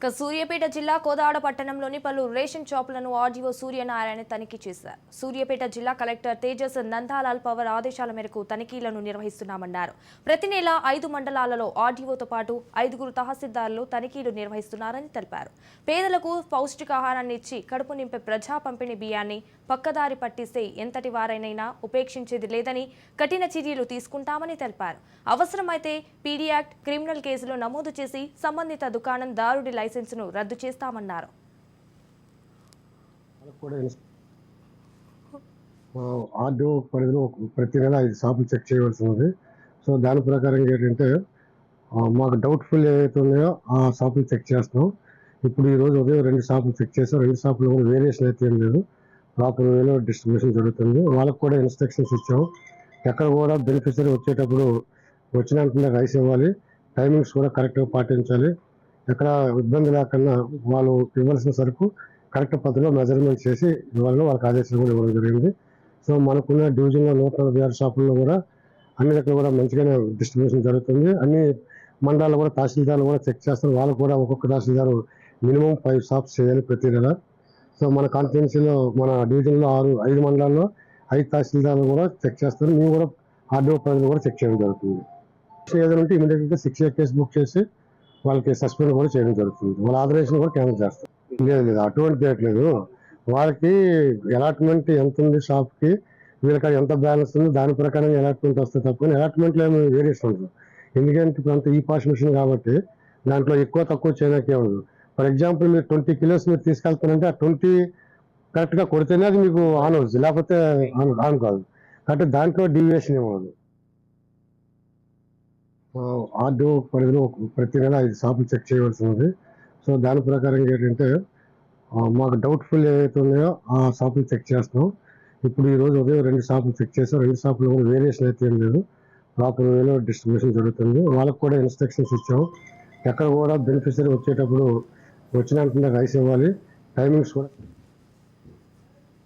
ఇక సూర్యాపేట జిల్లా కోదాడ పట్టణంలోని పలు రేషన్ షాపులను ఆర్డీఓ సూర్యనారాయణ తనిఖీ చేశారు. సూర్యాపేట జిల్లా కలెక్టర్ తేజస్ నందాలాల్ పవర్ ఆదేశాల మేరకు తనిఖీలను నిర్వహిస్తున్నామన్నారు. ప్రతి నెల ఐదు మండలాలలో ఆర్డీఓతో పాటు ఐదుగురు తహసీల్దారులు తనిఖీలు నిర్వహిస్తున్నారని తెలిపారు. పేదలకు పౌష్టికాహారాన్ని ఇచ్చి కడుపు నింపే ప్రజా పంపిణీ బియ్యాన్ని పక్కదారి పట్టిస్తే ఎంతటి వారైనైనా ఉపేక్షించేది లేదని కఠిన చర్యలు తీసుకుంటామని తెలిపారు. అవసరమైతే పీడీ యాక్ట్ క్రిమినల్ కేసులు నమోదు చేసి సంబంధిత దుకాణం దారుడి లైసెన్సును రద్దు చేస్తామన్నారు. ఆర్డీఓ పరిధిలో ఒక- ప్రతి నెల ఐదు షాపులు చెక్ చేయవలసి ఉంది. సో దాని ప్రకారం ఏంటంటే మాకు డౌట్ఫుల్ ఏవైతే ఉన్నాయో ఆ షాపులు చెక్ చేస్తాం ఇప్పుడు ఈరోజు ఉదయం రెండు షాపులు చెక్ చేసాం రెండు షాపులు కూడా వేరియేషన్ అయితే ఏం లేదు. ప్రాపర్ వేలో డిస్ట్రిబ్యూషన్ జరుగుతుంది. వాళ్ళకు కూడా ఇన్స్ట్రక్షన్స్ ఇచ్చాం. ఎక్కడ కూడా బెనిఫిషరీ వచ్చేటప్పుడు వచ్చిన రైస్ ఇవ్వాలి. టైమింగ్స్ కూడా కరెక్ట్గా పాటించాలి. ఎక్కడ ఇబ్బంది లేకుండా వాళ్ళు ఇవ్వాల్సిన సరుకు కరెక్ట్ పద్ధతిలో మెజర్మెంట్ చేసి ఇవ్వాలని వాళ్ళకి ఆదేశాలు కూడా ఇవ్వడం జరిగింది. సో మనకున్న డివిజన్లో నూట నలభై ఆరు షాపుల్లో కూడా అన్ని దగ్గర కూడా మంచిగానే డిస్ట్రిబ్యూషన్ జరుగుతుంది. అన్ని మండలాల్లో కూడా తహసీల్దార్లు కూడా చెక్ చేస్తారు. వాళ్ళు కూడా ఒక్కొక్క తహసీల్దారు మినిమం ఫైవ్ షాప్స్ చేయాలి ప్రతి నెల. సో మన కాన్స్టిట్యున్సీలో మన డివిజన్లో ఆరు ఐదు మండలాల్లో ఐదు తహసీల్దార్లు కూడా చెక్ చేస్తారు. మేము కూడా ఆర్డీఓ ప్రజలు కూడా చెక్ చేయడం జరుగుతుంది. ఏదైనా ఉంటే ఇమీడియట్గా సిక్స్ ఇయర్ కేసు బుక్ చేసి వాళ్ళకి సస్పెండ్ కూడా చేయడం జరుగుతుంది. వాళ్ళ ఆదరేషన్ కూడా క్యాన్సిల్ చేస్తారు. లేదు లేదు అటువంటి చేయట్లేదు వాళ్ళకి అలాట్మెంట్ ఎంత ఉంది షాప్కి? వీళ్ళకి ఎంత బ్యాలెన్స్ ఉంది? దాని ప్రకారం అలాట్మెంట్ వస్తే తప్ప అలాట్మెంట్లో ఏమి వేరియేషన్ ఉండదు. ఎందుకంటే ఇప్పుడు అంత ఈ పాస్ మిషన్ కాబట్టి దాంట్లో ఎక్కువ తక్కువ చేయడానికి ఉండదు. ఫర్ ఎగ్జాంపుల్ మీరు ట్వంటీ కిలోస్ మీరు తీసుకెళ్తారంటే ఆ ట్వంటీ కరెక్ట్గా కొడితేనే అది మీకు ఆన్ అవుతుంది. లేకపోతే ఆన్ ఆన్ కాదు. కాబట్టి దాంట్లో డీవియేషన్ ఏమవుతుంది ఆర్డీఓ పరిధిలో ప్రతి నెల ఐదు షాపులు చెక్ చేయవలసి ఉంది సో దాని ప్రకారం ఏంటంటే మాకు డౌట్ఫుల్ ఏవైతే ఉన్నాయో ఆ షాపులు చెక్ చేస్తాం ఇప్పుడు ఈరోజు ఉదయం రెండు షాపులు చెక్ చేసాం రెండు షాపులు కూడా వేరియేషన్ అయితే ఏం లేదు. ప్రాపర్ వేలో డిస్ట్రిబ్యూషన్ జరుగుతుంది. వాళ్ళకు కూడా ఇన్స్ట్రక్షన్స్ ఇచ్చాం. ఎక్కడ కూడా బెనిఫిషరీ వచ్చేటప్పుడు వచ్చిన రైస్ ఇవ్వాలి. టైమింగ్స్ కూడా